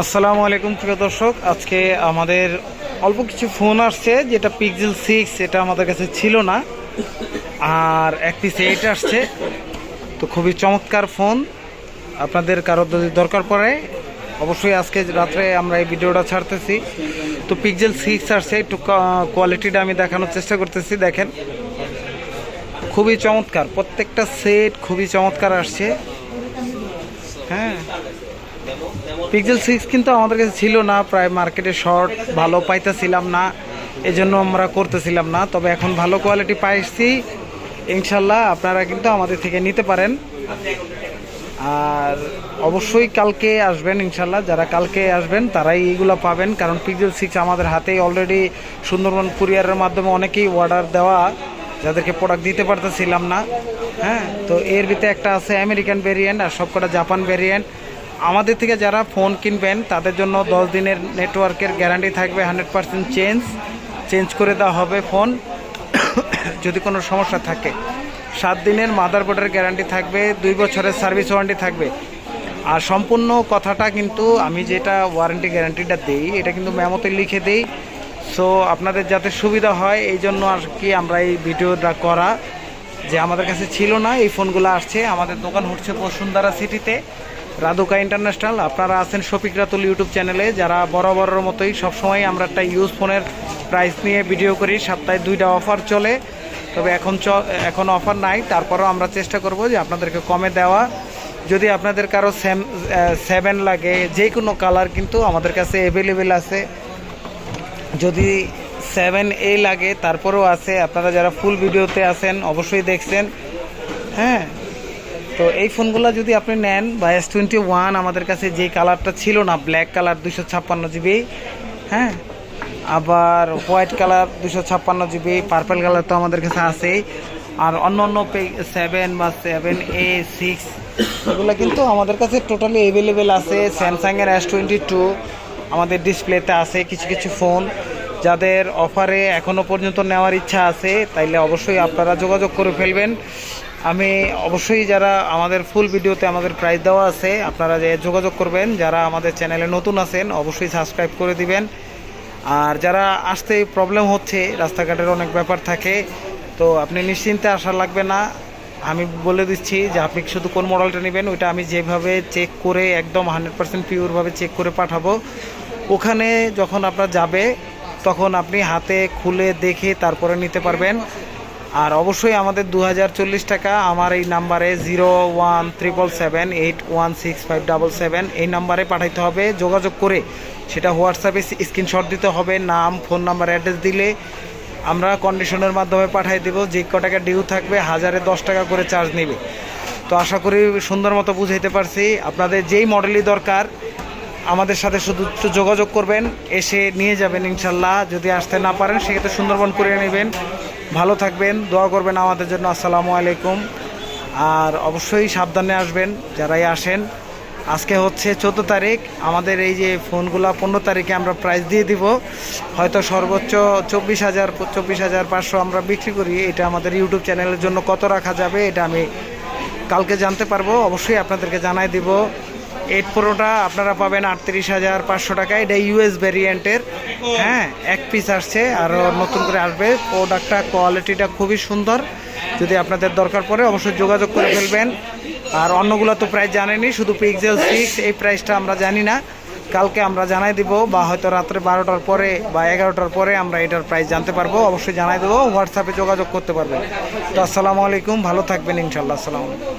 আসসালামু আলাইকুম, প্রিয় দর্শক। আজকে আমাদের অল্প কিছু ফোন আসছে, যেটা পিক্সেল সিক্স এটা আমাদের কাছে ছিল না। আর এক পিস এইট আসছে। তো খুবই চমৎকার ফোন। আপনাদের কারও যদি দরকার পড়ে, অবশ্যই আজকে রাত্রে আমরা এই ভিডিওটা ছাড়তেছি। তো পিক্সেল সিক্স আসছে, একটু কোয়ালিটিটা আমি দেখানোর চেষ্টা করতেছি, দেখেন। খুবই চমৎকার, প্রত্যেকটা সেট খুবই চমৎকার আসছে। হ্যাঁ। পিক্সেল সিক্স কিন্তু আমাদের কাছে ছিল না, প্রায় মার্কেটে শর্ট ভালো পাইতেছিলাম না, এজন্য আমরা করতেছিলাম না, তবে এখন ভালো কোয়ালিটি পাইছি, ইনশাল্লাহ আপনারা কিন্তু আমাদের থেকে নিতে পারেন। আর অবশ্যই কালকে আসবেন ইনশাল্লাহ, যারা কালকে আসবেন তারাই এইগুলো পাবেন, কারণ পিক্সেল সিক্স আমাদের হাতেই অলরেডি সুন্দরবন কুরিয়ারের মাধ্যমে অনেকেই অর্ডার দেওয়া, যাদেরকে প্রোডাক্ট দিতে পারতেছিলাম না হ্যাঁ? তো এর ভিতরে একটা আছে আমেরিকান ভেরিয়েন্ট আর সবকটা জাপান ভেরিয়েন্ট আমাদের থেকে যারা ফোন কিনবেন, তাদের জন্য দশ দিনের নেটওয়ার্কের গ্যারান্টি থাকবে হান্ড্রেড পার্সেন্ট চেঞ্জ চেঞ্জ করে দেওয়া হবে ফোন যদি কোনো সমস্যা থাকে, সাত দিনের মাদারবোর্ডের গ্যারান্টি থাকবে, দুই বছরের সার্ভিস ওয়ারেন্টি থাকবে। আর সম্পূর্ণ কথাটা কিন্তু আমি যেটা ওয়ারেন্টি গ্যারান্টিটা দিই, এটা কিন্তু মেমোতে লিখে দিই। সো আপনাদের যাতে সুবিধা হয়, এই জন্য আর কি আমরা এই ভিডিওটা করা, যে আমাদের কাছে ছিল না, এই ফোনগুলো আসছে। আমাদের দোকান হচ্ছে বসুন্ধরা সিটিতে রাধুকা ইন্টারন্যাশনাল, আপনারা আছেন শফিক রাতুল ইউটিউব চ্যানেলে, যারা বরাবরের মতোই সবসময় আমরা একটা ইউজ ফোনের প্রাইস নিয়ে ভিডিও করি, সপ্তাহে দুইটা অফার চলে। তবে এখন চ, এখন অফার নাই, তারপরেও আমরা চেষ্টা করব যে আপনাদেরকে কমে দেওয়া। যদি আপনাদের কারও সেম সেভেন লাগে, যে কোনো কালার কিন্তু আমাদের কাছে অ্যাভেলেবেল আছে। যদি সেভেন এ লাগে, তারপরেও আছে। আপনারা যারা ফুল ভিডিওতে আছেন, অবশ্যই দেখছেন। হ্যাঁ তো এই ফোনগুলো যদি আপনি নেন বা এস টোয়েন্টি ওয়ান আমাদের কাছে যে কালারটা ছিল না ব্ল্যাক কালার দুশো ছাপ্পান্ন জিবি হ্যাঁ? আবার হোয়াইট কালার দুশো ছাপ্পান্ন জিবি পার্পেল কালার তো আমাদের কাছে আছেই। আর অন্য অন্য পে সেভেন বা সেভেন এ সিক্স এগুলো কিন্তু আমাদের কাছে টোটালি অ্যাভেলেবেল আছে। স্যামসাংয়ের এস টোয়েন্টি টু আমাদের ডিসপ্লেতে আছে কিছু কিছু ফোন যাদের অফারে এখনও পর্যন্ত নেওয়ার ইচ্ছা আছে, তাইলে অবশ্যই আপনারা যোগাযোগ করে ফেলবেন। আমি অবশ্যই যারা আমাদের ফুল ভিডিওতে আমাদের প্রাইস দেওয়া আছে, আপনারা যে যোগাযোগ করবেন, যারা আমাদের চ্যানেলে নতুন আছেন, অবশ্যই সাবস্ক্রাইব করে দিবেন। আর যারা আসতে প্রবলেম হচ্ছে, রাস্তাঘাটের অনেক ব্যাপার থাকে, তো আপনি নিশ্চিন্তে আসা লাগবে না। আমি বলে দিচ্ছি যে আপনি শুধু কোন মডেলটা নেবেন, ওইটা আমি যেভাবে চেক করে একদম হান্ড্রেড পার্সেন্ট পিওরভাবে চেক করে পাঠাবো। ওখানে যখন আপনার যাবে তখন আপনি হাতে খুলে দেখে তারপরে নিতে পারবেন। আর অবশ্যই আমাদের দু হাজার চল্লিশ টাকা, আমার এই নাম্বারে zero one triple seven, eight one six five double seven এই নাম্বারে পাঠাইতে হবে। যোগাযোগ করে সেটা হোয়াটসঅ্যাপে স্ক্রিনশট দিতে হবে, নাম, ফোন নাম্বার, অ্যাড্রেস দিলে আমরা কন্ডিশনের মাধ্যমে পাঠিয়ে দেবো। যে ক টাকা ডিউ থাকবে, হাজারে দশ টাকা করে চার্জ নেবে। তো আশা করি সুন্দর মতো বুঝাইতে পারছি। আপনাদের যেই মডেলই দরকার আমাদের সাথে শুধু যোগাযোগ করবেন, এসে নিয়ে যাবেন ইনশাল্লাহ। যদি আসতে না পারেন, সেক্ষেত্রে সুন্দরবন করে নেবেন। ভালো থাকবেন, দোয়া করবেন আমাদের জন্য। আসসালামু আলাইকুম। আর অবশ্যই সাবধানে আসবেন, যারাই আসেন। আজকে হচ্ছে চোদ্দ তারিখ। আমাদের এই যে ফোনগুলো পনেরো তারিখে আমরা প্রাইস দিয়ে দিব। হয়তো সর্বোচ্চ চব্বিশ হাজার চব্বিশ হাজার পাঁচশো আমরা বিক্রি করি। এটা আমাদের ইউটিউব চ্যানেলের জন্য কত রাখা যাবে, এটা আমি কালকে জানতে পারব। অবশ্যই আপনাদেরকে জানাই দিব। এইট প্রোটা আপনারা পাবেন আটত্রিশ হাজার পাঁচশো টাকা। এটা ইউএস ভ্যারিয়েন্টের হ্যাঁ এক পিস আসছে আরও নতুন করে আসবে। প্রোডাক্টটা কোয়ালিটিটা খুবই সুন্দর। যদি আপনাদের দরকার পড়ে, অবশ্যই যোগাযোগ করে ফেলবেন। আর অন্যগুলো তো প্রাইস জানেনি শুধু পিক্সেল সিক্স এই প্রাইসটা আমরা জানি না। কালকে আমরা জানাই দিব, বা হয়তো রাত্রে বারোটার পরে বা এগারোটার পরে আমরা এটার প্রাইস জানতে পারব। অবশ্যই জানাই দেবো হোয়াটসঅ্যাপে যোগাযোগ করতে পারবেন। তো আসসালামু আলাইকুম, ভালো থাকবেন ইনশাল্লাহ আসসালামু আলাইকুম।